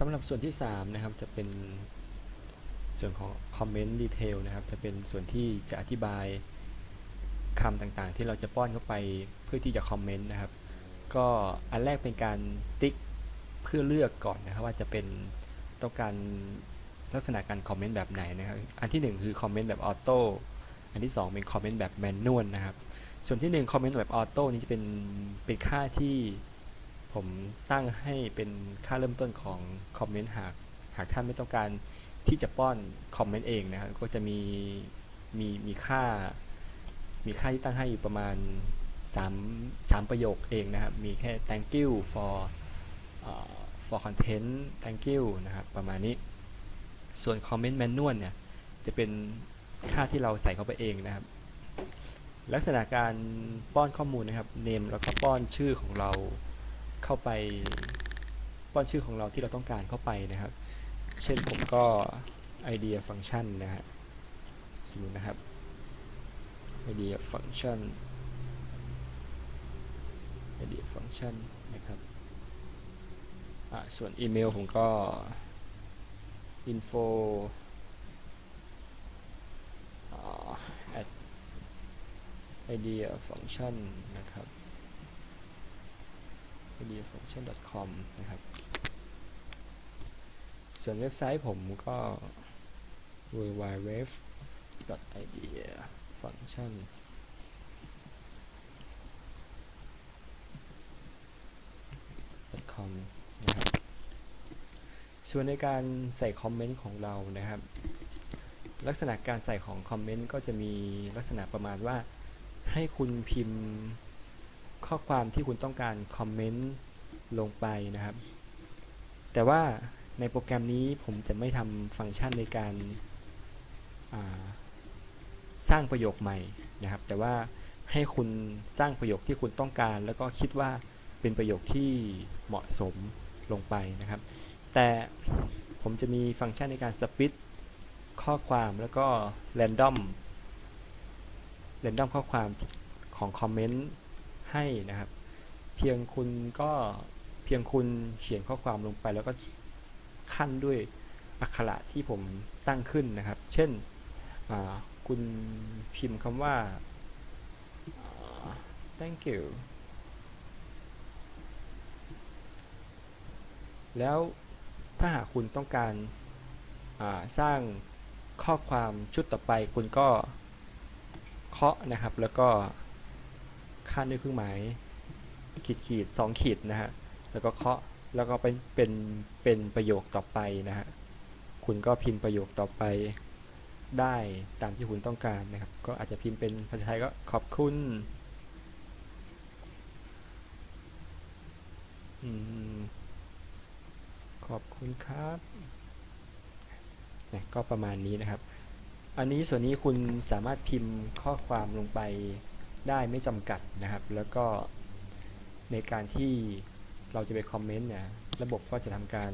สำหรับส่วนที่ 3 นะครับ จะเป็นส่วนของ Comment Detail นะครับ จะเป็นส่วนที่จะอธิบายคำต่างๆ ที่เราจะป้อนเข้าไปเพื่อที่จะคอมเมนต์นะครับ ก็อันแรกเป็นการติ๊กเพื่อเลือกก่อนนะครับ ว่าจะเป็นต้องการลักษณะการคอมเมนต์แบบไหนนะครับ อันที่ 1 คือคอมเมนต์แบบออโต้ อันที่ 2 เป็นคอมเมนต์แบบแมนนวลนะครับ ส่วนที่1คอมเมนต์แบบออโต้นี้จะเป็นเป็นค่าที่ ผมตั้งให้เป็นค่าเริ่มต้นของคอมเมนต์หากหากท่านไม่ต้องการที่จะป้อนคอมเมนต์เองนะครับก็จะมีมีมีค่า มีค่าที่ตั้งให้อยู่ประมาณ3 3ประโยคเองนะครับ มีแค่ thank you for uh, for content thank you นะครับ ประมาณนี้ ส่วน comment manual เนี่ย จะเป็นค่าที่เราใส่เข้าไปเองนะครับ ลักษณะการป้อนข้อมูลนะครับ name แล้วก็ป้อนชื่อของเรา เข้าไปป้อนชื่อของเราที่เราต้องการเข้าไปนะครับ เช่นผมก็ idea function นะฮะสมมตินะครับ idea function idea function นะครับส่วนอีเมลผมก็ info idea function นะครับ idea function com นะครับ ส่วนเว็บไซต์ผมก็ www idea function com นะครับ ส่วนในการใส่คอมเมนต์ของเรานะครับ ลักษณะการใส่ของคอมเมนต์ก็จะมีลักษณะประมาณว่าให้คุณพิมพ์ ข้อความที่คุณต้องการคอมเมนต์ลงไปนะครับ แต่ว่าในโปรแกรมนี้ผมจะไม่ทำฟังก์ชันในการสร้างประโยคใหม่นะครับ แต่ว่าให้คุณสร้างประโยคที่คุณต้องการ แล้วก็คิดว่าเป็นประโยคที่เหมาะสมลงไปนะครับ แต่ผมจะมีฟังก์ชันในการสปิดข้อความแล้วก็แรนดอมแรนดอมข้อความของคอมเมนต์ ให้นะครับ เพียงคุณก็เพียงคุณเขียนข้อความลงไปแล้วก็ขั้นด้วยอักขระที่ผมตั้งขึ้นนะครับ เช่นคุณพิมพ์คำว่า thank you แล้วถ้าหากคุณต้องการสร้างข้อความชุดต่อไปคุณก็เคาะนะครับแล้วก็ ค่าด้วยเครื่องหมายขีดขีดสองขีดนะฮะแล้วก็เคาะแล้วก็เป็นเป็นเป็นประโยคต่อไปนะฮะคุณก็พิมพ์ประโยคต่อไปได้ตามที่คุณต้องการนะครับ ก็อาจจะพิมพ์เป็นภาษาไทยก็ขอบคุณขอบคุณครับนะก็ประมาณนี้นะครับ อันนี้ส่วนนี้คุณสามารถพิมพ์ข้อความลงไป ได้ไม่จำกัดนะครับ แล้วก็ในการที่เราจะไปคอมเมนต์เนี่ยระบบก็จะทำการ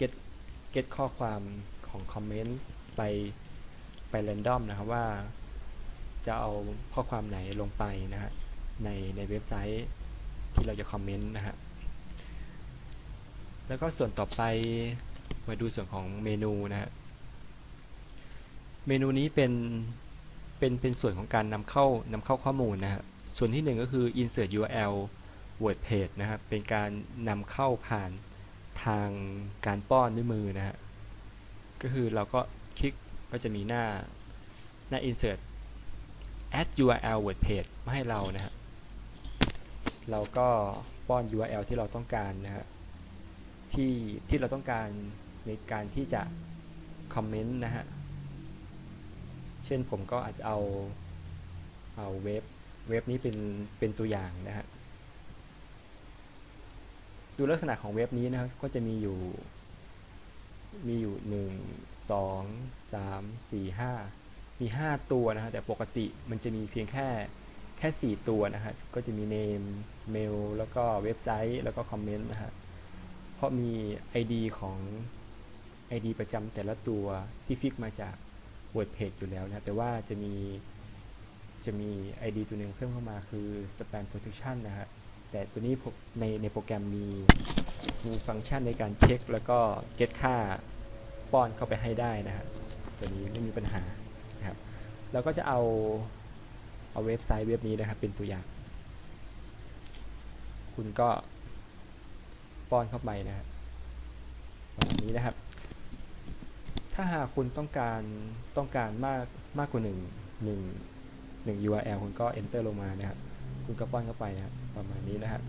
get get ข้อความของคอมเมนต์ไปไปเรนดอมนะครับว่าจะเอาข้อความไหนลงไปนะฮะในในเว็บไซต์ที่เราจะคอมเมนต์นะฮะแล้วก็ส่วนต่อไปมาดูส่วนของเมนูนะฮะเมนูนี้เป็น เป็นเป็นส่วนของการนำเข้านำเข้าข้อมูลนะฮะส่วนที่หนึ่งก็คือ insert URL word page นะครับเป็นการนำเข้าผ่านทางการป้อนด้วยมือนะฮะก็คือเราก็คลิกก็จะมีหน้าหน้า insert add URL word page มาให้เรานะฮะเราก็ป้อน URL ที่เราต้องการนะฮะที่ที่เราต้องการในการที่จะคอมเมนต์นะฮะ เช่นผมก็อาจจะเอาเอาเว็บเว็บนี้เป็นเป็นตัวอย่างนะฮะดูลักษณะของเว็บนี้นะครับก็จะมีอยู่มีอยู่ 1 2 3 4 5 มี 5 ตัวนะฮะแต่ปกติมันจะมีเพียงแค่แค่ 4 ตัวนะฮะก็จะมี name mail แล้วก็เว็บไซต์แล้วก็คอมเมนต์นะฮะเพราะมี ID ของ ID ประจำแต่ละตัวที่ฟิกมาจาก WordPage อยู่แล้วนะแต่ว่าจะมีจะมี ID ตัวหนึ่งเพิ่มเข้ามาคือ Spam Protection นะฮะแต่ตัวนี้ในในโปรแกรมมีมีฟังก์ชันในการเช็ค แล้วก็ get ค่าป้อนเข้าไปให้ได้นะครับตัวนี้ไม่มีปัญหาครับแล้วก็จะเอาเอาเว็บไซต์เว็บนี้นะครับเป็นตัวอย่าง คุณก็ป้อนเข้าไปนะครับประมาณนี้นะครับ ถ้าหากคุณต้องการต้องการมากมากกว่า1 1 1 URL คุณก็ enter ลงมานะครับ คุณก็ป้อนเข้าไปนะครับประมาณนี้นะครับ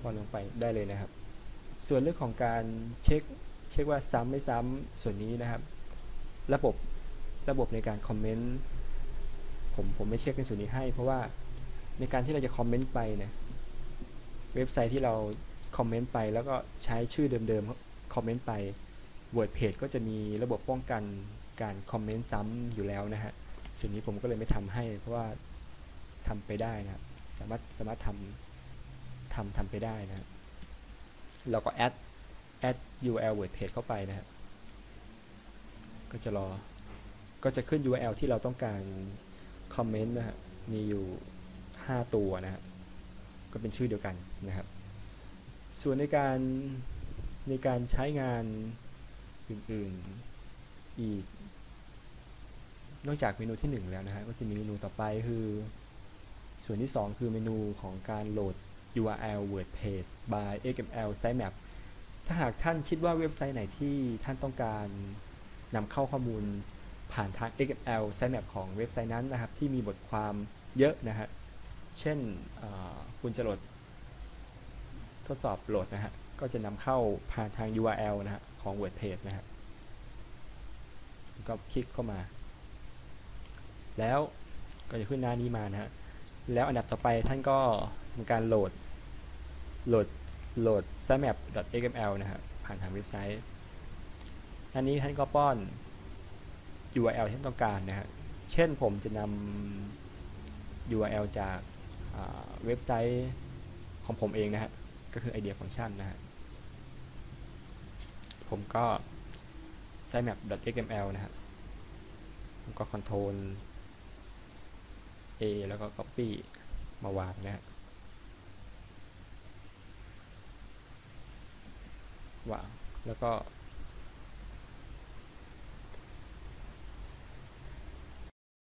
ป้อนลงไปได้เลยนะครับ ส่วนเรื่องของการเช็คเช็คว่าซ้ำไม่ซ้ำส่วนนี้นะครับ ระบบระบบในการคอมเมนต์ผมผมไม่เช็คในส่วนนี้ให้ เพราะว่าในการที่เราจะคอมเมนต์ไปเนี่ยเว็บไซต์ที่เราคอมเมนต์ไปแล้วก็ใช้ชื่อเดิมๆคอมเมนต์ไป WordPage ก็จะมีระบบป้องกันการคอมเมนต์ซ้ำอยู่แล้วนะฮะส่วนนี้ผมก็เลยไม่ทำให้ เพราะว่าทำไปได้นะครับสามารถสามารถทำทำทำไปได้นะเราก็ add add URL WordPage เข้าไปนะครับก็จะรอก็จะขึ้น URL ที่เราต้องการคอมเมนต์นะฮะมีอยู่ 5 ตัวนะฮะก็เป็นชื่อเดียวกันนะครับ ส่วนในการในการใช้งาน อื่นๆ อีก นอกจากเมนูที่ 1 แล้วนะฮะก็จะมีเมนูต่อไปคือ ส่วนที่ 2 คือเมนูของการโหลด URL WordPage by XML sitemap ถ้าหากท่านคิดว่าเว็บไซต์ไหนที่ท่านต้องการนำเข้าข้อมูลผ่านทาง XML sitemap ของเว็บไซต์นั้นนะครับ ที่มีบทความเยอะนะฮะ เช่นคุณจะโหลดทดสอบโหลดนะฮะ ก็จะนำเข้าผ่านทาง URL นะฮะ ของ WordPage นะฮะก็คลิกเข้ามา แล้วก็จะขึ้นหน้านี้มานะฮะแล้วอันดับต่อไปท่านก็ทำการโหลดโหลดโหลด sitemap.xml นะฮะผ่านทางเว็บไซต์อันนี้ท่านก็ป้อน URL ที่ต้องการนะฮะเช่นผมจะนำ URL จากเว็บไซต์ของผมเองนะฮะก็คือ idea function นะฮะ ผมก็ sitemap.xml นะครับผมก็ control A แล้วก็ copy มาวางนะวางแล้วก็